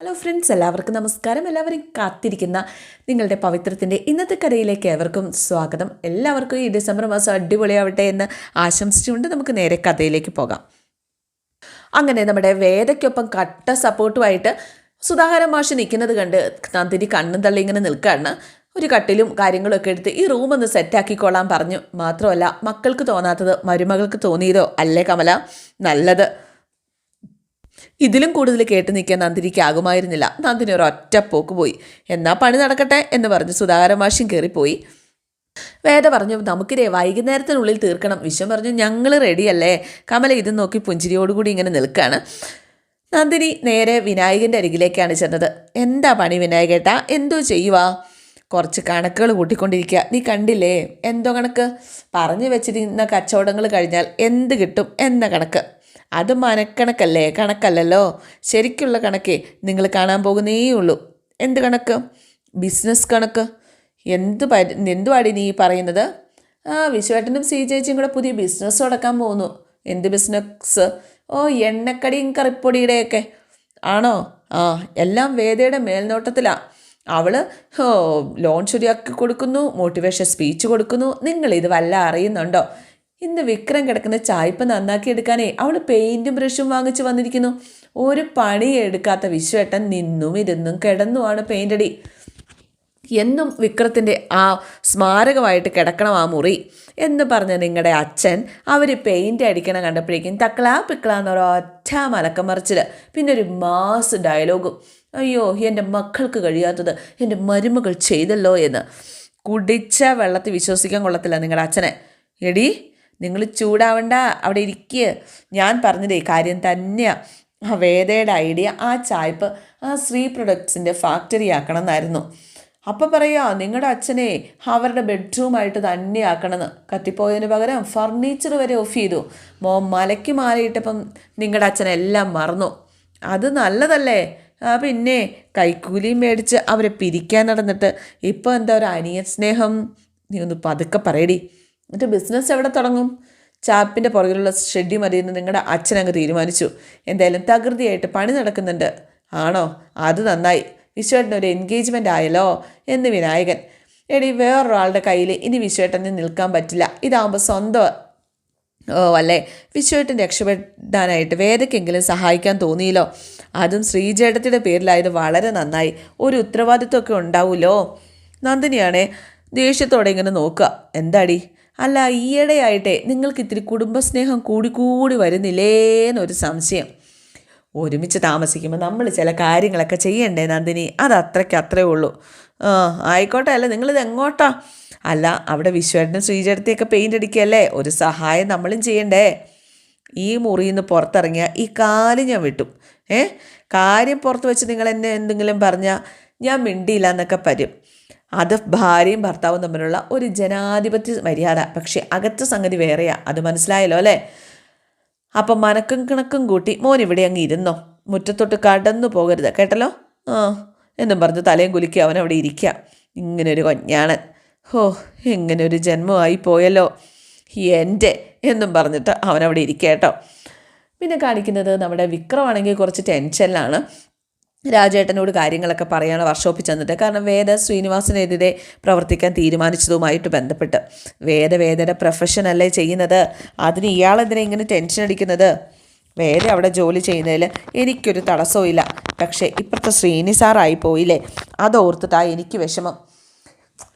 Hello friends എല്ലാവർക്കും നമസ്കാരം. എല്ലാവരും കാത്തിരിക്കുന്ന നിങ്ങളുടെ പവിത്രത്തിന്റെ ഇന്നത്തെ കഥയിലേക്ക് ഏവർക്കും സ്വാഗതം. എല്ലാവർക്കും ഈ ഡിസംബർ മാസം അടിപൊളിയാവട്ടെ എന്ന് ആശംസിച്ചുകൊണ്ട് നമുക്ക് നേരെ കഥയിലേക്ക് പോകാം. അങ്ങനെ നമ്മുടെ വേദയ്ക്കൊപ്പം കട്ട സപ്പോർട്ടുമായിട്ട് സുധാകരൻ മാഷ് നിൽക്കുന്നത് കണ്ട് നന്ദിനി കണ്ണും തള്ളി ഇങ്ങനെ നിൽക്കുകയാണ് ഒരു കട്ടിലും കാര്യങ്ങളൊക്കെ എടുത്ത് ഈ റൂം ഒന്ന് സെറ്റാക്കിക്കോളാൻ പറഞ്ഞു. മാത്രമല്ല മക്കൾക്ക് തോന്നാത്തത് മരുമകൾക്ക് തോന്നിയതോ അല്ലേ കമല? നല്ലത്. ഇതിലും കൂടുതൽ കേട്ട് നിൽക്കാൻ നന്ദിനിക്ക് ആകുമായിരുന്നില്ല. നന്ദിനി ഒരു പോക്ക് പോയി. എന്നാ പണി നടക്കട്ടെ എന്ന് പറഞ്ഞ് സുധാകരൻ മാഷ്യം കയറിപ്പോയി. വേദ പറഞ്ഞു നമുക്കിതേ വൈകുന്നേരത്തിനുള്ളിൽ തീർക്കണം. വിശ്വം പറഞ്ഞു ഞങ്ങൾ റെഡിയല്ലേ? കമല ഇത് നോക്കി പുഞ്ചിരിയോടുകൂടി ഇങ്ങനെ നിൽക്കുകയാണ് നന്ദിനി നേരെ വിനായകന്റെ അരികിലേക്കാണ് ചെന്നത്. എന്താ പണി വിനായകേട്ടാ? എന്തോ ചെയ്യുവാ? കുറച്ച് കണക്കുകൾ കൂട്ടിക്കൊണ്ടിരിക്കുക നീ കണ്ടില്ലേ? എന്തോ കണക്ക്? പറഞ്ഞു വെച്ചിരുന്ന കച്ചവടങ്ങൾ കഴിഞ്ഞാൽ എന്ത് കിട്ടും? എന്ന കണക്ക്. അത് മനക്കണക്കല്ലേ കണക്കല്ലല്ലോ? ശരിക്കുള്ള കണക്കേ നിങ്ങൾ കാണാൻ പോകുന്നേ ഉള്ളൂ എന്ത് കണക്ക്? ബിസിനസ് കണക്ക്. എന്ത് പരി എന്തുവാടി നീ പറയുന്നത്? ആ വിശ്വേട്ടനും സി ചേച്ചിയും കൂടെ പുതിയ ബിസിനസ് തുടക്കാൻ പോകുന്നു. എന്ത് ബിസിനസ്? ഓ എണ്ണക്കടിയും കറിപ്പൊടിയുടെയൊക്കെ. ആണോ? ആ എല്ലാം വേദയുടെ മേൽനോട്ടത്തിലാണ് അവൾ ലോൺ ശരിയാക്കി കൊടുക്കുന്നു മോട്ടിവേഷൻ സ്പീച്ച് കൊടുക്കുന്നു. നിങ്ങളിത് വല്ല അറിയുന്നുണ്ടോ? ഇന്ന് വിക്രം കിടക്കുന്ന ചായ്പ നന്നാക്കി എടുക്കാനേ അവൾ പെയിന്റും ബ്രഷും വാങ്ങിച്ചു വന്നിരിക്കുന്നു. ഒരു പണി എടുക്കാത്ത വിശ്വേട്ടൻ നിന്നും ഇരുന്നും കിടന്നുമാണ് പെയിന്റ് അടി. എന്നും വിക്രത്തിന്റെ ആ സ്മാരകമായിട്ട് കിടക്കണം ആ മുറി എന്ന് പറഞ്ഞ നിങ്ങളുടെ അച്ഛൻ അവർ പെയിന്റ് അടിക്കണം കണ്ടപ്പോഴേക്കും തക്കളാ പിക്കള എന്നൊരൊറ്റ മലക്കമറിച്ചിൽ പിന്നെ ഒരു മാസ് ഡയലോഗും അയ്യോ എന്റെ മക്കൾക്ക് കഴിയാത്തത് എന്റെ മരുമകൾ ചെയ്തല്ലോ എന്ന്. കുടിച്ച വെള്ളത്തിൽ വിശ്വസിക്കാൻ കൊള്ളത്തില്ല നിങ്ങളുടെ അച്ഛനെ. എടി നിങ്ങൾ ചൂടാവണ്ട അവിടെ ഇരിക്കുക ഞാൻ പറഞ്ഞതേ കാര്യം തന്നെയാണ് ആ വേദയുടെ ഐഡിയ ആ ചായ്പ് ആ ശ്രീ പ്രൊഡക്ട്സിന്റെ ഫാക്ടറി ആക്കണം എന്നായിരുന്നു അപ്പം പറയാ നിങ്ങളുടെ അച്ഛനെ അവരുടെ ബെഡ്റൂമായിട്ട് തന്നെ ആക്കണമെന്ന് കത്തിപ്പോയതിന് പകരം ഫർണിച്ചർ വരെ ഓഫ് ചെയ്തു. മോ മലയ്ക്ക് മാലയിട്ടപ്പം നിങ്ങളുടെ അച്ഛനെല്ലാം മറന്നു. അത് നല്ലതല്ലേ? പിന്നെ കൈക്കൂലിയും മേടിച്ച് അവരെ പിരിക്കാൻ നടന്നിട്ട് ഇപ്പോൾ എന്താ ഒരു അനിയ സ്നേഹം? നീ ഒന്ന് പതുക്കെ പറയടി. എന്നിട്ട് ബിസിനസ് എവിടെ തുടങ്ങും? ചാപ്പിന്റെ പുറകിലുള്ള ഷെഡ്യൂ മതിയെന്ന് നിങ്ങളുടെ അച്ഛനങ്ങ് തീരുമാനിച്ചു. എന്തായാലും തകൃതിയായിട്ട് പണി നടക്കുന്നുണ്ട്. ആണോ? അത് നന്നായി. വിശ്വേട്ടന് ഒരു എൻഗേജ്മെന്റ് ആയല്ലോ എന്ന് വിനായകൻ. എടി വേറൊരാളുടെ കയ്യിൽ ഇനി വിശ്വേട്ടന് നിൽക്കാൻ പറ്റില്ല. ഇതാകുമ്പോൾ സ്വന്തം ഓ അല്ലേ? വിശ്വേട്ടൻ രക്ഷപ്പെടാനായിട്ട് വേദക്കെങ്കിലും സഹായിക്കാൻ തോന്നിയല്ലോ. അതും ശ്രീജേട്ടത്തിയുടെ പേരിലായത് വളരെ നന്നായി. ഒരു ഉത്തരവാദിത്വമൊക്കെ ഉണ്ടാവുമല്ലോ നന്ദിനിയാണേ ദേഷ്യത്തോടെ ഇങ്ങനെ നോക്കുക. എന്താടി? അല്ല ഈയിടെയായിട്ടെ നിങ്ങൾക്ക് ഇത്തിരി കുടുംബസ്നേഹം കൂടി കൂടി വരുന്നില്ലേന്നൊരു സംശയം. ഒരുമിച്ച് താമസിക്കുമ്പോൾ നമ്മൾ ചില കാര്യങ്ങളൊക്കെ ചെയ്യണ്ടേ നന്ദിനി? അത് അത്രയ്ക്ക് അത്രേ ഉള്ളൂ. ആ ആയിക്കോട്ടെ അല്ല നിങ്ങളിത് എങ്ങോട്ടാ അല്ല അവിടെ വിശ്വേട്ടനും ശ്രീചേട്ടത്തെയൊക്കെ പെയിന്റ് അടിക്കുകയല്ലേ? ഒരു സഹായം നമ്മളും ചെയ്യണ്ടേ? ഈ മുറിയിൽ നിന്ന് പുറത്തിറങ്ങിയ ഈ കാൽ ഞാൻ വിട്ടു. ഏ? കാര്യം പുറത്ത് വെച്ച് നിങ്ങൾ എന്നെ എന്തെങ്കിലും പറഞ്ഞാൽ ഞാൻ മിണ്ടിയില്ല എന്നൊക്കെ പരും അത് ഭാര്യയും ഭർത്താവും തമ്മിലുള്ള ഒരു ജനാധിപത്യ മര്യാദ. പക്ഷേ അകത്ത സംഗതി വേറെയാ. അത് മനസ്സിലായല്ലോ അല്ലേ? അപ്പം മനക്കും കിണക്കും കൂട്ടി മോൻ ഇവിടെ അങ്ങ് ഇരുന്നോ? മുറ്റത്തൊട്ട് കടന്നു പോകരുത്. കേട്ടല്ലോ? ആ എന്നും പറഞ്ഞ് തലയും കുലുക്കി അവൻ അവിടെ ഇരിക്കുക ഇങ്ങനൊരു കൊഞ്ഞാണൻ. ഹോ ഇങ്ങനെ ഒരു ജന്മമായി പോയല്ലോ. എന്റെ എന്നും പറഞ്ഞിട്ട് അവൻ അവിടെ കേട്ടോ. പിന്നെ കാണിക്കുന്നത് നമ്മുടെ വിക്രമാണെങ്കിൽ കുറച്ച് ടെൻഷനിലാണ്. രാജേട്ടനോട് കാര്യങ്ങളൊക്കെ പറയാണ് വർക്ക്ഷോപ്പിൽ ചെന്നിട്ട്. കാരണം വേദ ശ്രീനിവാസിനെതിരെ പ്രവർത്തിക്കാൻ തീരുമാനിച്ചതുമായിട്ട് ബന്ധപ്പെട്ട്. വേദ വേദയുടെ പ്രൊഫഷനല്ലേ ചെയ്യുന്നത്? അതിന് ഇയാളെതിരെ ഇങ്ങനെ ടെൻഷൻ അടിക്കുന്നത്? വേദ അവിടെ ജോലി ചെയ്യുന്നതിൽ എനിക്കൊരു തടസ്സവും പക്ഷേ ഇപ്പോഴത്തെ ശ്രീനി സാറായി പോയില്ലേ? അതോർത്തിട്ടാ എനിക്ക് വിഷമം.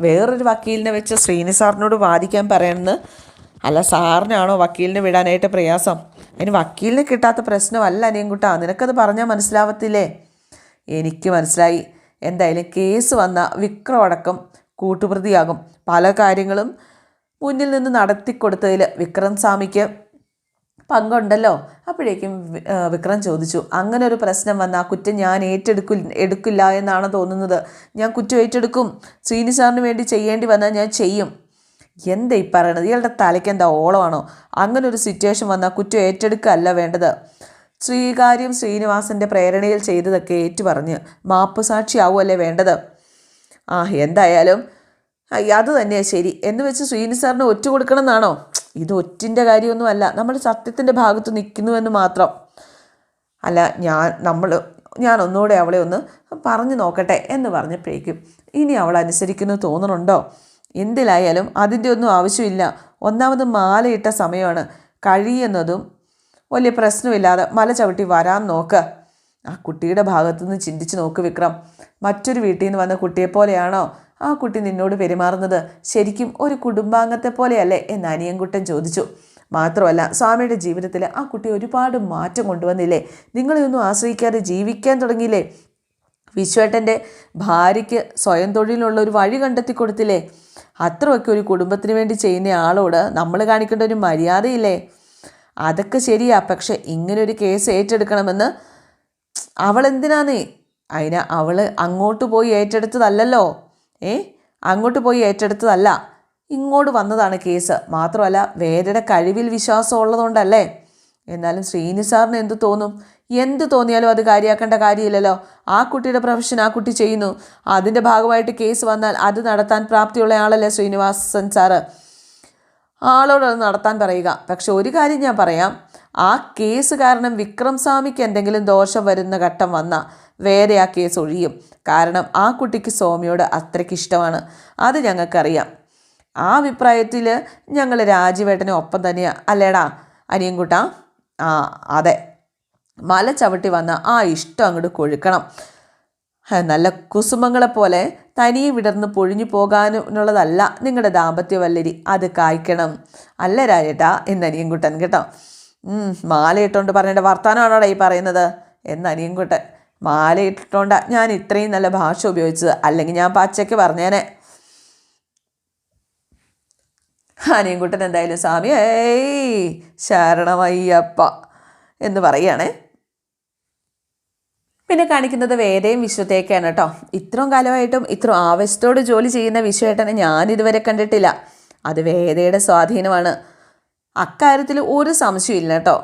വേറൊരു വക്കീലിനെ വെച്ച് ശ്രീനി സാറിനോട് വാദിക്കാൻ പറയണമെന്ന് അല്ല സാറിനാണോ വക്കീലിനെ വിടാനായിട്ട് പ്രയാസം? അതിന് വക്കീലിനെ കിട്ടാത്ത പ്രശ്നമല്ല അനിയൻകുട്ടാ. നിനക്കത് പറഞ്ഞാൽ മനസ്സിലാവത്തില്ലേ? എനിക്ക് മനസ്സിലായി. എന്തായാലും കേസ് വന്ന വിക്രമടക്കം കൂട്ടുപ്രതിയാകും. പല കാര്യങ്ങളും മുന്നിൽ നിന്ന് നടത്തിക്കൊടുത്തതിൽ വിക്രം സ്വാമിക്ക് പങ്കുണ്ടല്ലോ. അപ്പോഴേക്കും വിക്രം ചോദിച്ചു അങ്ങനെ ഒരു പ്രശ്നം വന്ന ആ കുറ്റം ഞാൻ ഏറ്റെടുക്കു എടുക്കില്ല എന്നാണ് തോന്നുന്നത്. ഞാൻ കുറ്റം ഏറ്റെടുക്കും. ശ്രീനി സാറിന് വേണ്ടി ചെയ്യേണ്ടി വന്നാൽ ഞാൻ ചെയ്യും. എന്താ ഈ പറയണത്? ഇയാളുടെ തലയ്ക്ക് എന്താ ഓളമാണോ? അങ്ങനെ ഒരു സിറ്റുവേഷൻ വന്നാൽ കുറ്റം ഏറ്റെടുക്കല്ല വേണ്ടത്. ശ്രീകാര്യം ശ്രീനിവാസന്റെ പ്രേരണയിൽ ചെയ്തതൊക്കെ ഏറ്റുപറഞ്ഞ് മാപ്പ് സാക്ഷിയാവുമല്ലേ വേണ്ടത്? ആ എന്തായാലും അത് തന്നെയാണ് ശരി. എന്ന് വെച്ച് ശ്രീനി സാറിന് ഒറ്റ കൊടുക്കണം എന്നാണോ ഇത് ഒറ്റിന്റെ കാര്യമൊന്നുമല്ല. നമ്മൾ സത്യത്തിന്റെ ഭാഗത്ത് നിൽക്കുന്നുവെന്ന് മാത്രം. അല്ല ഞാൻ നമ്മൾ ഞാൻ ഒന്നുകൂടെ അവളെ ഒന്ന് പറഞ്ഞു നോക്കട്ടെ എന്ന് പറഞ്ഞപ്പോഴേക്കും ഇനി അവൾ അനുസരിക്കുന്നു തോന്നണുണ്ടോ? എന്തിലായാലും അതിന്റെ ഒന്നും ആവശ്യമില്ല. ഒന്നാമത് മാലയിട്ട സമയമാണ്. കഴിയുന്നതും വലിയ പ്രശ്നമില്ലാതെ മല ചവിട്ടി വരാൻ നോക്ക്. ആ കുട്ടിയുടെ ഭാഗത്തുനിന്ന് ചിന്തിച്ച് നോക്ക് വിക്രം. മറ്റൊരു വീട്ടിൽ നിന്ന് വന്ന കുട്ടിയെപ്പോലെയാണോ ആ കുട്ടി നിന്നോട് പെരുമാറുന്നത്? ശരിക്കും ഒരു കുടുംബാംഗത്തെ പോലെയല്ലേ എന്ന് അനിയൻകുട്ടൻ ചോദിച്ചു. മാത്രമല്ല സ്വാമിയുടെ ജീവിതത്തിൽ ആ കുട്ടി ഒരുപാട് മാറ്റം കൊണ്ടുവന്നില്ലേ? നിങ്ങളെ ഒന്നും ആശ്രയിക്കാതെ ജീവിക്കാൻ തുടങ്ങിയില്ലേ? വിശ്വേട്ടന്റെ ഭാര്യയ്ക്ക് സ്വയം തൊഴിലിനുള്ള ഒരു വഴി കണ്ടെത്തി കൊടുത്തില്ലേ? അത്രയൊക്കെ ഒരു കുടുംബത്തിന് വേണ്ടി ചെയ്യുന്ന ആളോട് നമ്മൾ കാണിക്കേണ്ട ഒരു മര്യാദയില്ലേ? അതൊക്കെ ശരിയാ. പക്ഷെ ഇങ്ങനൊരു കേസ് ഏറ്റെടുക്കണമെന്ന് അവൾ എന്തിനാന്നേ അതിന് അവൾ അങ്ങോട്ട് പോയി ഏറ്റെടുത്തതല്ലല്ലോ. ഏ? അങ്ങോട്ട് പോയി ഏറ്റെടുത്തതല്ല. ഇങ്ങോട്ട് വന്നതാണ് കേസ്. മാത്രമല്ല വേദയുടെ കഴിവിൽ വിശ്വാസം ഉള്ളതുകൊണ്ടല്ലേ. എന്നാലും ശ്രീനി സാറിന് എന്ത് തോന്നും? എന്ത് തോന്നിയാലും അത് കാര്യമാക്കേണ്ട കാര്യമില്ലല്ലോ. ആ കുട്ടിയുടെ പ്രൊഫഷൻ ആ കുട്ടി ചെയ്യുന്നു. അതിന്റെ ഭാഗമായിട്ട് കേസ് വന്നാൽ അത് നടത്താൻ പ്രാപ്തിയുള്ള ആളല്ലേ ശ്രീനിവാസൻ സാറ്? ആളോട് അത് നടത്താൻ പറയുക. പക്ഷെ ഒരു കാര്യം ഞാൻ പറയാം. ആ കേസ് കാരണം വിക്രം സ്വാമിക്ക് എന്തെങ്കിലും ദോഷം വരുന്ന ഘട്ടം വന്ന വേറെ ആ കേസ് ഒഴിയും. കാരണം ആ കുട്ടിക്ക് സ്വാമിയോട് അത്രയ്ക്ക് ഇഷ്ടമാണ്. അത് ഞങ്ങൾക്കറിയാം. ആ അഭിപ്രായത്തിൽ ഞങ്ങൾ രാജുവേട്ടനെ ഒപ്പം തന്നെയാണ് അല്ലേടാ അനിയൻകുട്ട? ആ അതെ. മല ചവിട്ടി വന്ന ആ ഇഷ്ടം അങ്ങോട്ട് കൊഴുക്കണം. നല്ല കുസുമങ്ങളെപ്പോലെ തനിയെ വിടർന്ന് പൊഴിഞ്ഞു പോകാനുള്ളതല്ല നിങ്ങളുടെ ദാമ്പത്യ വല്ലരി അത് കായ്ക്കണം. അല്ല രാജേട്ടാ എന്ന് അനിയൻകുട്ടൻ കേട്ടോ. മാലയിട്ടുകൊണ്ട് മാലയിട്ടോണ്ട് പറഞ്ഞേണ്ട വർത്താനമാണോടാ ഈ പറയുന്നത്? എന്ന് അനിയൻകുട്ടൻ മാലയിട്ടോണ്ടാ ഞാൻ ഇത്രയും നല്ല ഭാഷ ഉപയോഗിച്ചത്. അല്ലെങ്കിൽ ഞാൻ പച്ചയ്ക്ക് പറഞ്ഞേനെ. അനിയൻകുട്ടൻ എന്തായാലും സ്വാമി ഏയ് ശരണമയ്യപ്പ എന്ന് പറയുകയാണേ. പിന്നെ കാണിക്കുന്നത് വേദയും വിശ്വത്തേക്കാണ് കേട്ടോ. ഇത്രയും കാലമായിട്ടും ഇത്ര ആവശ്യത്തോട് ജോലി ചെയ്യുന്ന വിശ്വേട്ടനെ ഞാൻ ഇതുവരെ കണ്ടിട്ടില്ല. അത് വേദയുടെ സ്വാധീനമാണ്. അക്കാര്യത്തിൽ ഒരു സംശയമില്ല കേട്ടോ.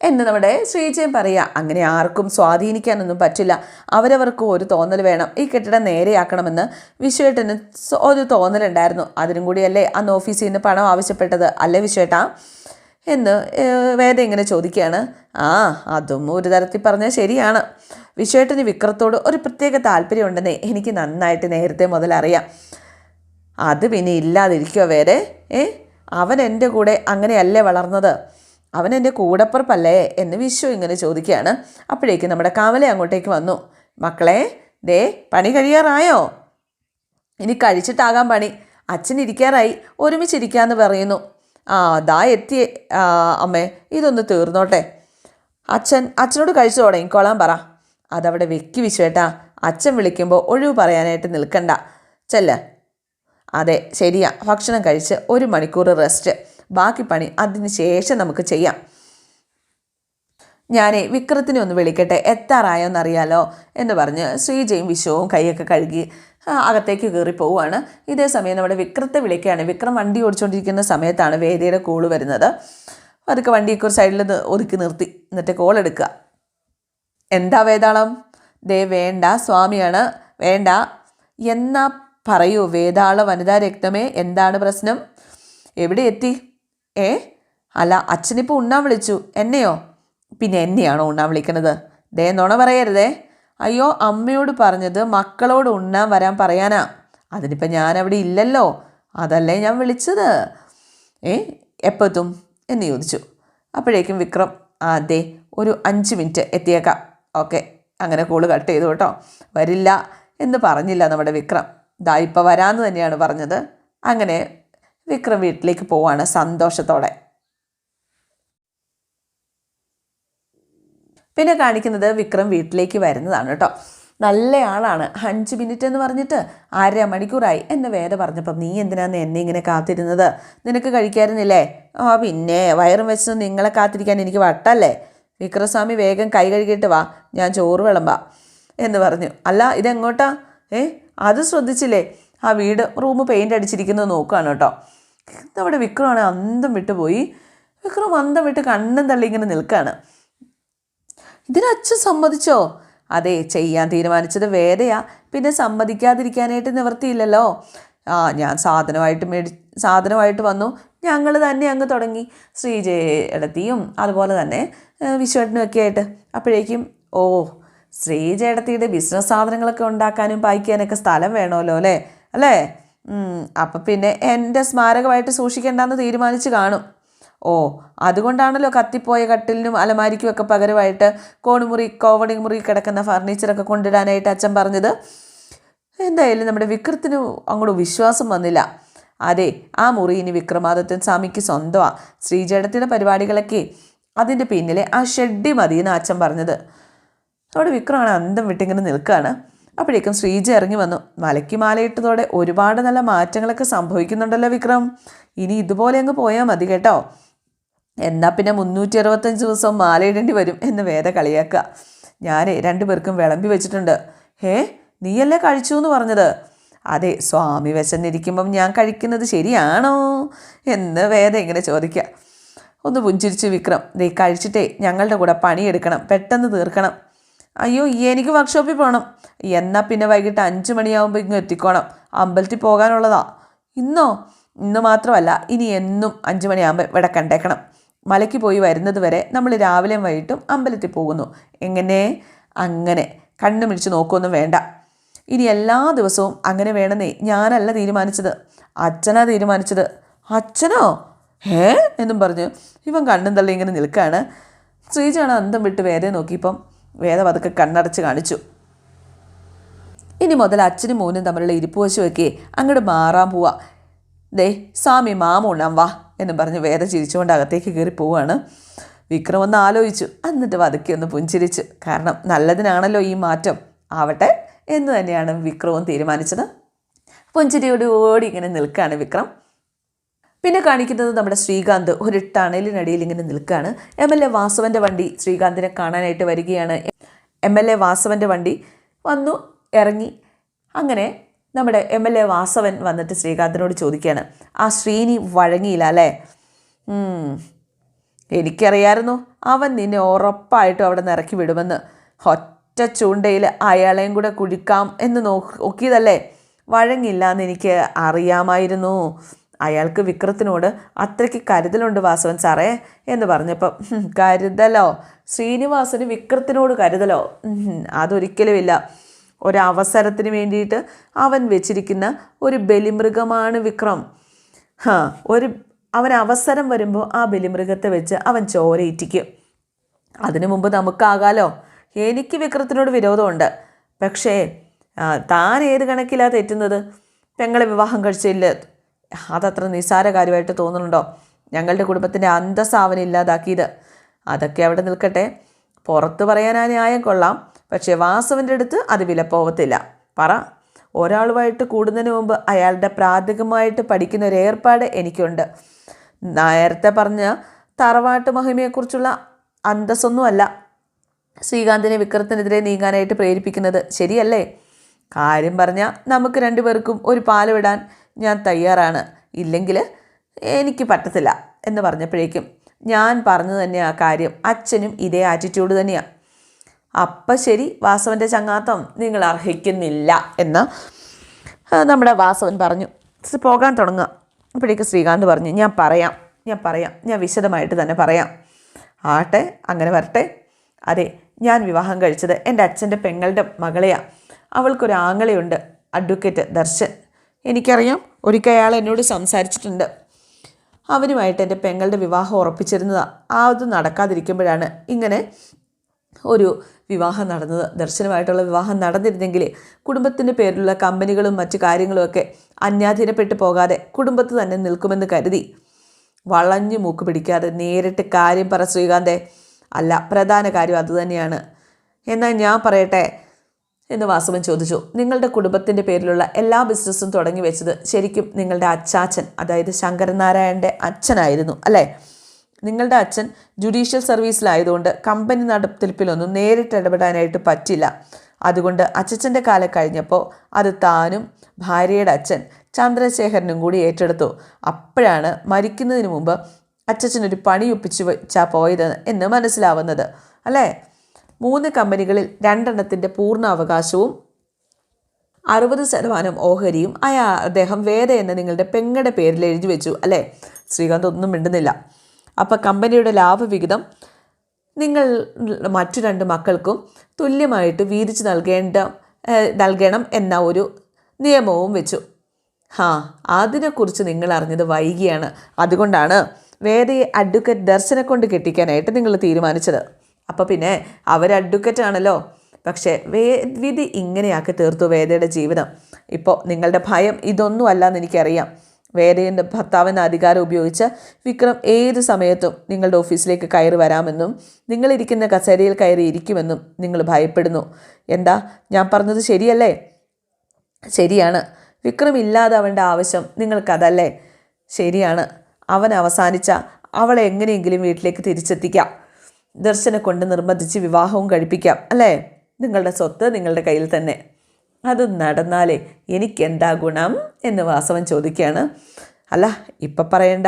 എന്ന് നമ്മുടെ ശ്രീജയം പറയുക അങ്ങനെ ആർക്കും സ്വാധീനിക്കാനൊന്നും പറ്റില്ല. അവരവർക്ക് ഒരു തോന്നൽ വേണം. ഈ കെട്ടിടം നേരെയാക്കണമെന്ന് വിശ്വേട്ടന് ഒരു തോന്നലുണ്ടായിരുന്നു. അതിനും കൂടിയല്ലേ അന്ന് ഓഫീസിൽ നിന്ന് പണം ആവശ്യപ്പെട്ടത്. അല്ലേ വിശ്വേട്ടാ? എന്ന് വേദ ഇങ്ങനെ ചോദിക്കുകയാണ്. ആ അതും ഒരു തരത്തിൽ പറഞ്ഞാൽ ശരിയാണ്. വിശ്വേട്ടന് വിക്രത്തോട് ഒരു പ്രത്യേക താല്പര്യമുണ്ടെന്ന് എനിക്ക് നന്നായിട്ട് നേരത്തെ മുതൽ അറിയാം. അത് പിന്നെ ഇല്ലാതിരിക്കുമോ വേറെ ഏ അവൻ എന്റെ കൂടെ അങ്ങനെയല്ലേ വളർന്നത്? അവൻ എന്റെ കൂടപ്പുറപ്പല്ലേ? എന്ന് വിശ്വ ഇങ്ങനെ ചോദിക്കുകയാണ്. അപ്പോഴേക്കും നമ്മുടെ കമല അങ്ങോട്ടേക്ക് വന്നു. മക്കളെ ദേ പണി കഴിയാറായോ? ഇനി കഴിച്ചിട്ടാകാൻ പണി. അച്ഛൻ ഇരിക്കാറായി. ഒരുമിച്ചിരിക്കാമെന്ന് പറയുന്നു. ആ ദാ എത്തി അമ്മേ ഇതൊന്ന് തീർന്നോട്ടെ. അച്ഛൻ അച്ഛനോട് കഴിച്ചു തുടങ്ങിക്കോളാൻ പറ. അതവിടെ വെക്കി വിശ്വേട്ടാ അച്ഛൻ വിളിക്കുമ്പോൾ ഒഴിവ് പറയാനായിട്ട് നിൽക്കണ്ട. ചെല്ല്. അതെ ശരിയാ ഭക്ഷണം കഴിച്ച് ഒരു മണിക്കൂർ റെസ്റ്റ് ബാക്കി പണി അതിന് ശേഷം നമുക്ക് ചെയ്യാം. ഞാനേ വിക്രത്തിനെ ഒന്ന് വിളിക്കട്ടെ എത്താറായോന്നറിയാലോ എന്ന് പറഞ്ഞ് ശ്രീജയും വിശ്വവും കൈയൊക്കെ കഴുകി അകത്തേക്ക് കയറി പോവുകയാണ്. ഇതേ സമയം നമ്മുടെ വിക്രത്തെ വിളിക്കുകയാണ്. വിക്രം വണ്ടി ഓടിച്ചുകൊണ്ടിരിക്കുന്ന സമയത്താണ് വേദിയുടെ കോൾ വരുന്നത്. അതൊക്കെ വണ്ടിയൊക്കെ ഒരു സൈഡിൽ ഒതുക്കി നിർത്തി. എന്നിട്ട് കോൾ എടുക്കുക. എന്താ വേതാളം? ദേ വേണ്ട സ്വാമിയാണ്. വേണ്ട. എന്നാ പറയൂ വേതാള വനിതാ രക്തമേ? എന്താണ് പ്രശ്നം? എവിടെ എത്തി? ഏ? അല്ല അച്ഛനിപ്പോൾ ഉണ്ണാൻ വിളിച്ചു. എന്നെയോ? പിന്നെ എന്നെയാണോ ഉണ്ണാൻ വിളിക്കണത് ദേ നുണ പറയരുതേ. അയ്യോ അമ്മയോട് പറഞ്ഞത് മക്കളോട് ഉണ്ണാൻ വരാൻ പറയാനാ. അതിനിപ്പോൾ ഞാൻ അവിടെ ഇല്ലല്ലോ. അതല്ലേ ഞാൻ വിളിച്ചത്? ഏ എപ്പത്തും? എന്ന് ചോദിച്ചു. അപ്പോഴേക്കും വിക്രം അതെ ഒരു അഞ്ച് മിനിറ്റ് എത്തിയേക്കാം. ഓക്കെ അങ്ങനെ കോൾ കട്ട് ചെയ്തു കേട്ടോ. വരില്ല എന്ന് പറഞ്ഞില്ല നമ്മുടെ വിക്രം. ദാ ഇപ്പോൾ വരാമെന്ന് തന്നെയാണ് പറഞ്ഞത്. അങ്ങനെ വിക്രം വീട്ടിലേക്ക് പോവാണ് സന്തോഷത്തോടെ. പിന്നെ കാണിക്കുന്നത് വിക്രം വീട്ടിലേക്ക് വരുന്നതാണ് കേട്ടോ. നല്ലയാളാണ്. അഞ്ച് മിനിറ്റ് എന്ന് പറഞ്ഞിട്ട് അര മണിക്കൂറായി. എന്നെ വേറെ പറഞ്ഞപ്പം നീ എന്തിനാന്ന് എന്നെ ഇങ്ങനെ കാത്തിരുന്നത്? നിനക്ക് കഴിക്കായിരുന്നില്ലേ ആ പിന്നെ വയറും വെച്ച് നിങ്ങളെ കാത്തിരിക്കാൻ എനിക്ക് വട്ടല്ലേ? വിക്രസ്വാമി വേഗം കൈ കഴുകിയിട്ട് വാ ഞാൻ ചോറ് വിളമ്പാം എന്ന് പറഞ്ഞു. അല്ല ഇതെങ്ങോട്ടാ? ഏ അത് ശ്രദ്ധിച്ചില്ലേ? ആ വീട് റൂം പെയിന്റ് അടിച്ചിരിക്കുന്നത് നോക്കുകയാണ് കേട്ടോ. നമ്മുടെ വിക്രമാണ് അന്തം വിട്ടുപോയി. വിക്രം അന്തം വിട്ട് കണ്ണും തള്ളി ഇങ്ങനെ നിൽക്കുകയാണ് ഇതിന് അച്ഛൻ സമ്മതിച്ചോ? അതെ ചെയ്യാൻ തീരുമാനിച്ചത് വേദയാ. പിന്നെ സമ്മതിക്കാതിരിക്കാനായിട്ട് നിവർത്തിയില്ലല്ലോ ആ ഞാൻ സാധനമായിട്ട് മേടി സാധനമായിട്ട് വന്നു. ഞങ്ങൾ തന്നെ അങ്ങ് തുടങ്ങി. ശ്രീജയടത്തിയും അതുപോലെ തന്നെ വിശ്വട്ടനുമൊക്കെ ആയിട്ട്. അപ്പോഴേക്കും ഓ ശ്രീജയടത്തിയുടെ ബിസിനസ് സാധനങ്ങളൊക്കെ ഉണ്ടാക്കാനും പായിക്കാനൊക്കെ സ്ഥലം വേണമല്ലോ അല്ലേ? അല്ലേ? അപ്പം പിന്നെ എന്റെ സ്മാരകമായിട്ട് സൂക്ഷിക്കേണ്ടെന്ന് തീരുമാനിച്ച് കാണും. ഓ അതുകൊണ്ടാണല്ലോ കത്തിപ്പോയ കട്ടിലിനും അലമാരിക്കും ഒക്കെ പകരമായിട്ട് കോണുമുറി കോവണി മുറി കിടക്കുന്ന ഫർണിച്ചറൊക്കെ കൊണ്ടിടാനായിട്ട് അച്ഛൻ പറഞ്ഞത്. എന്തായാലും നമ്മുടെ വിക്രത്തിന് അങ്ങോട്ട് വിശ്വാസം വന്നില്ല. അതെ ആ മുറി ഇനി വിക്രമാദിത്യൻ സ്വാമിക്ക് സ്വന്തമാണ് ശ്രീജേഠത്തിന്റെ പരിപാടികളൊക്കെ അതിന്റെ പിന്നിലെ ആ ഷെഡി മതി എന്ന് അച്ഛൻ പറഞ്ഞത്. അവിടെ വിക്രമാണ് അന്തം വിട്ടിങ്ങനെ നിൽക്കുകയാണ്. അപ്പോഴേക്കും ശ്രീജ ഇറങ്ങി വന്നു. മലയ്ക്ക് മാലയിട്ടതോടെ ഒരുപാട് നല്ല മാറ്റങ്ങളൊക്കെ സംഭവിക്കുന്നുണ്ടല്ലോ വിക്രം. ഇനി ഇതുപോലെ അങ്ങ് പോയാൽ മതി കേട്ടോ. എന്നാൽ പിന്നെ മുന്നൂറ്റി അറുപത്തഞ്ച് ദിവസം മാലയിടേണ്ടി വരും എന്ന് വേദ കളിയാക്കുക. ഞാൻ രണ്ടുപേർക്കും വിളമ്പി വെച്ചിട്ടുണ്ട്. ഹേ നീയല്ലേ കഴിച്ചു എന്ന് പറഞ്ഞത്? അതെ സ്വാമി വിശന്നിരിക്കുമ്പം ഞാൻ കഴിക്കുന്നത് ശരിയാണോ എന്ന് വേദ ഇങ്ങനെ ചോദിക്കുക. ഒന്ന് പുഞ്ചിരിച്ചു വിക്രം ദേ കഴിച്ചിട്ടേ ഞങ്ങളുടെ കൂടെ പണിയെടുക്കണം പെട്ടെന്ന് തീർക്കണം. അയ്യോ എനിക്ക് വർക്ക്ഷോപ്പിൽ പോകണം എന്നാൽ പിന്നെ വൈകിട്ട് അഞ്ച് മണിയാവുമ്പോൾ ഇങ്ങ് എത്തിക്കോണം. അമ്പലത്തിൽ പോകാനുള്ളതാ. ഇന്നോ? ഇന്ന് മാത്രമല്ല ഇനി എന്നും അഞ്ച് മണിയാകുമ്പോൾ ഇവിടെ കണ്ടേക്കണം. മലയ്ക്ക് പോയി വരുന്നത് വരെ നമ്മൾ രാവിലെയും വൈകിട്ടും അമ്പലത്തിൽ പോകുന്നു. എങ്ങനെ? അങ്ങനെ. കണ്ണു മിഴിച്ച് നോക്കുകയൊന്നും വേണ്ട. ഇനി എല്ലാ ദിവസവും അങ്ങനെ വേണമെന്നേ ഞാനല്ല തീരുമാനിച്ചത്. അച്ഛനാ തീരുമാനിച്ചത്. അച്ഛനോ? ഏ എന്നും പറഞ്ഞു ഇവൻ കണ്ണും തള്ളി ഇങ്ങനെ നിൽക്കുകയാണ് ശ്രീജാണ് അന്തം വിട്ട് വേദന നോക്കിയപ്പം വേദ പതുക്കെ കണ്ണടച്ച് കാണിച്ചു. ഇനി മുതൽ അച്ഛനും മോനും തമ്മിലുള്ള ഇരിപ്പ് വശമൊക്കെ അങ്ങോട്ട് മാറാൻ പോവാ. ദേ സ്വാമി മാമ വാ. എന്നും പറഞ്ഞ് വേദ ചിരിച്ചുകൊണ്ട് അകത്തേക്ക് കയറി പോവാണ്. വിക്രം ഒന്ന് ആലോചിച്ചു. എന്നിട്ട് വതുക്കി ഒന്ന് പുഞ്ചിരിച്ച്. കാരണം നല്ലതിനാണല്ലോ ഈ മാറ്റം. ആവട്ടെ എന്ന് തന്നെയാണ് വിക്രവും തീരുമാനിച്ചത്. പുഞ്ചിരിയോട് ഓടി ഇങ്ങനെ നിൽക്കുകയാണ് വിക്രം. പിന്നെ കാണിക്കുന്നത് നമ്മുടെ ശ്രീകാന്ത്. ഒരു ടണലിനടിയിൽ ഇങ്ങനെ നിൽക്കുകയാണ് എം എൽ എ വാസവന്റെ വണ്ടി ശ്രീകാന്തിനെ കാണാനായിട്ട് വരികയാണ്. എം എൽ എ വാസവന്റെ വണ്ടി വന്നു ഇറങ്ങി. അങ്ങനെ നമ്മുടെ എം എൽ എ വാസവൻ വന്നിട്ട് ശ്രീകാന്തിനോട് ചോദിക്കുകയാണ്. ആ ശ്രീനി വഴങ്ങിയില്ല അല്ലേ. എനിക്കറിയായിരുന്നു. അവൻ നിന്നെ ഉറപ്പായിട്ടും അവിടെ നിന്ന് ഇറക്കി വിടുമെന്ന്. ഒറ്റ ചൂണ്ടയിൽ അയാളെയും കൂടെ കുഴിക്കാം എന്ന് നോക്കി നോക്കിയതല്ലേ? വഴങ്ങില്ല എന്ന് എനിക്ക് അറിയാമായിരുന്നു. അയാൾക്ക് വിക്രത്തിനോട് അത്രയ്ക്ക് കരുതലുണ്ട് വാസവൻ സാറേ എന്ന് പറഞ്ഞപ്പോൾ കരുതലോ? ശ്രീനിവാസന് വിക്രത്തിനോട് കരുതലോ? അതൊരിക്കലുമില്ല. ഒരവസരത്തിന് വേണ്ടിയിട്ട് അവൻ വെച്ചിരിക്കുന്ന ഒരു ബലിമൃഗമാണ് വിക്രം. ഹാ ഒരു അവൻ അവസരം വരുമ്പോൾ ആ ബലിമൃഗത്തെ വെച്ച് അവൻ ചോരയിറ്റിക്കും. അതിനു മുമ്പ് നമുക്കാകാലോ? എനിക്ക് വിക്രത്തിനോട് വിരോധമുണ്ട്. പക്ഷേ താൻ ഏത് കണക്കിലാണ് തെറ്റുന്നത്? പെങ്ങളെ വിവാഹം കഴിച്ചില്ല അതത്ര നിസ്സാര കാര്യമായിട്ട് തോന്നുന്നുണ്ടോ? ഞങ്ങളുടെ കുടുംബത്തിന്റെ അന്തസ്സാവന ഇല്ലാതാക്കിയത്. അതൊക്കെ അവിടെ നിൽക്കട്ടെ. പുറത്ത് പറയാൻ ന്യായം കൊള്ളാം. പക്ഷേ വാസവന്റെ അടുത്ത് അത് വിലപ്പോവത്തില്ല പറ ഒരാളുമായിട്ട് കൂടുന്നതിന് മുമ്പ് അയാളുടെ പ്രാഥമികമായിട്ട് പഠിക്കുന്ന ഒരു ഏർപ്പാട് എനിക്കുണ്ട്. നേരത്തെ പറഞ്ഞ തറവാട്ട് മഹിമയെക്കുറിച്ചുള്ള അന്തസ്സൊന്നുമല്ല ശ്രീകാന്തിനെ വിക്രത്തിനെതിരെ നീങ്ങാനായിട്ട് പ്രേരിപ്പിക്കുന്നത്. ശരിയല്ലേ? കാര്യം പറഞ്ഞാൽ നമുക്ക് രണ്ടുപേർക്കും ഒരു പാലവിടാൻ ഞാൻ തയ്യാറാണ്. ഇല്ലെങ്കിൽ എനിക്ക് പറ്റത്തില്ല എന്ന് പറഞ്ഞപ്പോഴേക്കും ഞാൻ പറഞ്ഞു തന്നെ ആ കാര്യം. അച്ഛനും ഇതേ ആറ്റിറ്റ്യൂഡ് തന്നെയാണ് അപ്പം ശരി വാസവന്റെ ചങ്ങാത്തം നിങ്ങൾ അർഹിക്കുന്നില്ല എന്ന് നമ്മുടെ വാസവൻ പറഞ്ഞു. "സ് പോകാൻ തുടങ്ങുക. അപ്പോഴേക്ക് ശ്രീകാന്ത് പറഞ്ഞു ഞാൻ പറയാം ഞാൻ പറയാം ഞാൻ വിശദമായിട്ട് തന്നെ പറയാം. ആട്ടെ അങ്ങനെ വരട്ടെ. അതെ ഞാൻ വിവാഹം കഴിച്ചത് എന്റെ അച്ഛന്റെ പെങ്ങളുടെ മകളെയാണ് അവൾക്കൊരു ആങ്ങളയുണ്ട് അഡ്വക്കേറ്റ് ദർശൻ. എനിക്കറിയാം ഒരിക്കൽ അയാൾ എന്നോട് സംസാരിച്ചിട്ടുണ്ട്. അവനുമായിട്ട് എന്റെ പെങ്ങളുടെ വിവാഹം ഉറപ്പിച്ചിരുന്നതാണ് ആ അത് നടക്കാതിരിക്കുമ്പോഴാണ് ഇങ്ങനെ ഒരു വിവാഹം നടന്നത്. ദർശനമായിട്ടുള്ള വിവാഹം നടന്നിരുന്നെങ്കിൽ കുടുംബത്തിന്റെ പേരിലുള്ള കമ്പനികളും മറ്റു കാര്യങ്ങളുമൊക്കെ അന്യാധീനപ്പെട്ടു പോകാതെ കുടുംബത്ത് തന്നെ നിൽക്കുമെന്ന് കരുതി. വളഞ്ഞു മൂക്ക് പിടിക്കാതെ നേരിട്ട് കാര്യം പറ ശ്രീകാന്തേ. അല്ല പ്രധാന കാര്യം അതുതന്നെയാണ് എന്നാൽ ഞാൻ പറയട്ടെ എന്ന് വാസവൻ ചോദിച്ചു. നിങ്ങളുടെ കുടുംബത്തിന്റെ പേരിലുള്ള എല്ലാ ബിസിനസ്സും തുടങ്ങി വെച്ചത് ശരിക്കും നിങ്ങളുടെ അച്ചാച്ചൻ അതായത് ശങ്കരനാരായണന്റെ അച്ഛനായിരുന്നു അല്ലേ? നിങ്ങളുടെ അച്ഛൻ ജുഡീഷ്യൽ സർവീസിലായതുകൊണ്ട് കമ്പനി നടത്തിപ്പിലൊന്നും നേരിട്ട് ഇടപെടാനായിട്ട് പറ്റില്ല. അതുകൊണ്ട് അച്ചച്ചന്റെ കാലം കഴിഞ്ഞപ്പോൾ അത് താനും ഭാര്യയുടെ അച്ഛൻ ചന്ദ്രശേഖരനും കൂടി ഏറ്റെടുത്തു. അപ്പോഴാണ് മരിക്കുന്നതിന് മുമ്പ് അച്ചച്ചനൊരു പണി ഒപ്പിച്ച് വെച്ചാ പോയത് എന്ന് മനസ്സിലാവുന്നത്. അല്ലേ? മൂന്ന് കമ്പനികളിൽ രണ്ടെണ്ണത്തിന്റെ പൂർണ അവകാശവും അറുപത് ശതമാനം ഓഹരിയും അയാ അദ്ദേഹം വേദ എന്ന നിങ്ങളുടെ പെങ്ങളുടെ പേരിൽ എഴുതി വെച്ചു. അല്ലേ? ശ്രീകാന്ത് ഒന്നും മിണ്ടുന്നില്ല. അപ്പോൾ കമ്പനിയുടെ ലാഭവിഹിതം നിങ്ങൾ മറ്റു രണ്ട് മക്കൾക്കും തുല്യമായിട്ട് വീതിച്ചു നൽകേണ്ട നൽകണം എന്ന ഒരു നിയമവും വെച്ചു. ഹാ അതിനെക്കുറിച്ച് നിങ്ങൾ അറിഞ്ഞത് വൈകിയാണ്. അതുകൊണ്ടാണ് വേദയെ അഡ്വക്കേറ്റ് ദർശനെ കൊണ്ട് കെട്ടിക്കാനായിട്ട് നിങ്ങൾ തീരുമാനിച്ചത്. അപ്പോൾ പിന്നെ അവർ അഡ്വക്കേറ്റ് ആണല്ലോ. പക്ഷേ വേ വിധി ഇങ്ങനെയാക്കി തീർത്തു വേദയുടെ ജീവിതം. ഇപ്പോൾ നിങ്ങളുടെ ഭയം ഇതൊന്നും അല്ലാന്ന് എനിക്കറിയാം. വേദയുടെ ഭർത്താവിന്റെ അധികാരം ഉപയോഗിച്ച് വിക്രം ഏത് സമയത്തും നിങ്ങളുടെ ഓഫീസിലേക്ക് കയറി വരാമെന്നും നിങ്ങളിരിക്കുന്ന കസേരയിൽ കയറി ഇരിക്കുമെന്നും നിങ്ങൾ ഭയപ്പെടുന്നു. എന്താ? ഞാൻ പറഞ്ഞത് ശരിയല്ലേ? ശരിയാണ്. വിക്രം ഇല്ലാതെ അവന്റെ ആവശ്യം നിങ്ങൾക്കതല്ലേ? ശരിയാണ്. അവൻ അവസാനിച്ച അവളെ എങ്ങനെയെങ്കിലും വീട്ടിലേക്ക് തിരിച്ചെത്തിക്കാം. ദർശനെ കൊണ്ട് നിർബന്ധിച്ച് വിവാഹവും കഴിപ്പിക്കാം അല്ലേ? നിങ്ങളുടെ സ്വത്ത് നിങ്ങളുടെ കയ്യിൽ തന്നെ. അത് നടന്നാലേ എനിക്കെന്താ ഗുണം? എന്ന് വാസവൻ ചോദിക്കുകയാണ്. അല്ല ഇപ്പം പറയണ്ട.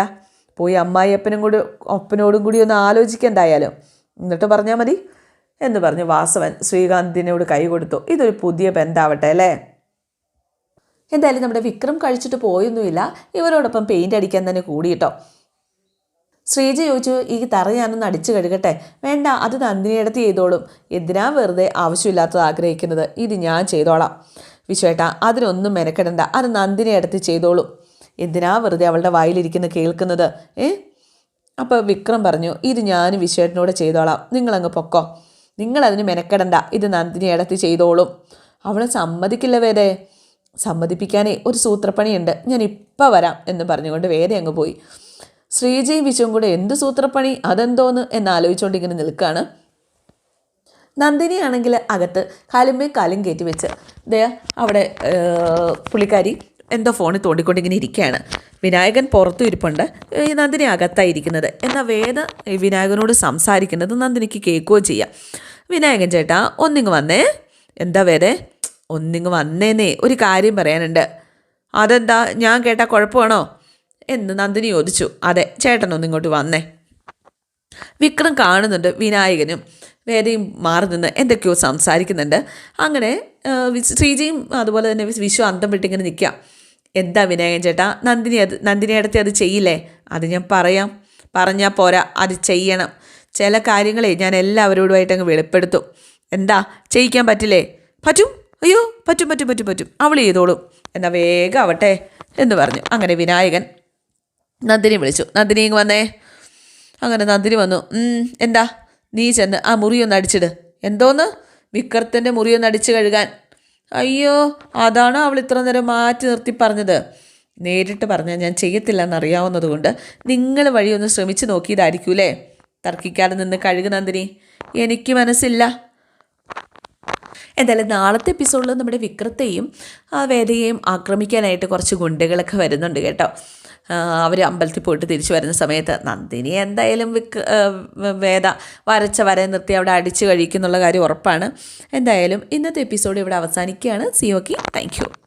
പോയി അമ്മായിയപ്പനും കൂടി ഒപ്പനോടും കൂടി ഒന്ന് ആലോചിക്കണ്ടായാലും എന്നിട്ട് പറഞ്ഞാൽ മതി. എന്ന് പറഞ്ഞ് വാസവൻ ശ്രീകാന്തിനോട് കൈ കൊടുത്തു. ഇതൊരു പുതിയ ബന്ധാവട്ടെ അല്ലേ? എന്തായാലും നമ്മുടെ വിക്രം കഴിച്ചിട്ട് പോയൊന്നുമില്ല. ഇവരോടൊപ്പം പെയിന്റ് അടിക്കാൻ തന്നെ കൂടി കേട്ടോ. ശ്രീജ ചോദിച്ചു ഈ തറ ഞാനൊന്ന് അടിച്ചു കഴുകട്ടെ? വേണ്ട അത് നന്ദിനിയെടുത്ത് ചെയ്തോളും. എന്തിനാ വെറുതെ ആവശ്യമില്ലാത്തത് ആഗ്രഹിക്കുന്നത്? ഇത് ഞാൻ ചെയ്തോളാം. വിശ്വേട്ട അതിനൊന്നും മെനക്കെടണ്ട. അത് നന്ദിനി അടുത്ത് ചെയ്തോളും. എന്തിനാ വെറുതെ അവളുടെ വായിലിരിക്കുന്ന കേൾക്കുന്നത്? ഏ? അപ്പോൾ വിക്രം പറഞ്ഞു ഇത് ഞാൻ വിശ്വേട്ടനോട് ചെയ്തോളാം. നിങ്ങളങ്ങ് പൊക്കോ. നിങ്ങളതിന് മെനക്കെടണ്ട. ഇത് നന്ദിനി ഇടത്ത് ചെയ്തോളും. അവളെ സമ്മതിക്കില്ല വേദേ. സമ്മതിപ്പിക്കാനേ ഒരു സൂത്രപ്പണിയുണ്ട്. ഞാൻ ഇപ്പം വരാം എന്ന് പറഞ്ഞുകൊണ്ട് വേദ അങ്ങ് പോയി. ശ്രീജയും വിശുവും കൂടെ എന്ത് സൂത്രപ്പണി? അതെന്തോന്ന് എന്നാലോചിച്ചുകൊണ്ടിങ്ങനെ ഇങ്ങനെ നിൽക്കുകയാണ് നന്ദിനിയാണെങ്കിൽ അകത്ത് കാലുമേ കാലും കയറ്റി വെച്ച് ദേ അവിടെ പുള്ളിക്കാരി എന്തോ ഫോണിൽ തോണ്ടിക്കൊണ്ടിങ്ങനെ ഇരിക്കുകയാണ്. വിനായകൻ പുറത്തു ഇരിപ്പുണ്ട്. ഈ നന്ദിനി അകത്തായി ഇരിക്കുന്നത്. എന്നാൽ വേദ വിനായകനോട് സംസാരിക്കുന്നത് നന്ദിനിക്ക് കേൾക്കുകയോ ചെയ്യാം. വിനായകൻ ചേട്ടാ ഒന്നിങ്ങ് വന്നേ. എന്താ വേദേ? ഒന്നിങ്ങ് വന്നേന്നേ. ഒരു കാര്യം പറയാനുണ്ട്. അതെന്താ? ഞാൻ കേട്ടാൽ കുഴപ്പമാണോ? എന്ന് നന്ദിനി ചോദിച്ചു. അതെ ചേട്ടനൊന്നിങ്ങോട്ട് വന്നേ. വിക്രം കാണുന്നുണ്ട് വിനായകനും. വേദയും മാറി നിന്ന് എന്തൊക്കെയോ സംസാരിക്കുന്നുണ്ട്. അങ്ങനെ ശ്രീജയും അതുപോലെ തന്നെ വിശ്വ അന്തം വിട്ടിങ്ങനെ നിൽക്കുക. എന്താ വിനായകൻ ചേട്ടാ നന്ദിനി അത് നന്ദിനി അടുത്ത് അത് ചെയ്യില്ലേ? അത് ഞാൻ പറയാം. പറഞ്ഞാൽ പോരാ അത് ചെയ്യണം. ചില കാര്യങ്ങളെ ഞാൻ എല്ലാവരോടുമായിട്ട് അങ്ങ് വെളിപ്പെടുത്തും. എന്താ ചെയ്യിക്കാൻ പറ്റില്ലേ? പറ്റും? അയ്യോ പറ്റും പറ്റും പറ്റും പറ്റും. അവൾ ചെയ്തോളും. എന്നാൽ വേഗം ആവട്ടെ എന്ന് പറഞ്ഞു. അങ്ങനെ വിനായകൻ നന്ദിനി വിളിച്ചു. നന്ദിനി ഇങ്ങ് വന്നേ? അങ്ങനെ നന്ദിനി വന്നു. എന്താ? നീ ചെന്ന് ആ മുറി ഒന്ന് അടിച്ചിട്. എന്തോന്ന്? വിക്രത്തിന്റെ മുറിയൊന്ന് അടിച്ചു കഴുകാൻ. അയ്യോ അതാണ് അവൾ ഇത്ര നേരം മാറ്റി നിർത്തി പറഞ്ഞത്? നേരിട്ട് പറഞ്ഞാൽ ഞാൻ ചെയ്യത്തില്ല എന്നറിയാവുന്നത് നിങ്ങൾ വഴി ഒന്ന് ശ്രമിച്ചു നോക്കിയതായിരിക്കൂലേ തർക്കിക്കാതെ നിന്ന് കഴുകു നന്ദിനി. എനിക്ക് മനസ്സില്ല. എന്തായാലും നാളത്തെ എപ്പിസോഡിൽ നമ്മുടെ വിക്രത്തെയും ആ വേദയെയും ആക്രമിക്കാനായിട്ട് കുറച്ച് ഗുണ്ടകളൊക്കെ വരുന്നുണ്ട് കേട്ടോ. അവർ അമ്പലത്തിൽ പോയിട്ട് തിരിച്ചു വരുന്ന സമയത്ത് നന്ദിനി എന്തായാലും വിക്ക് വേദ വരച്ച വര നിർത്തി അവിടെ അടിച്ചു കഴിക്കുന്നുള്ള കാര്യം ഉറപ്പാണ്. എന്തായാലും ഇന്നത്തെ എപ്പിസോഡ് ഇവിടെ അവസാനിക്കുകയാണ്. C okay thank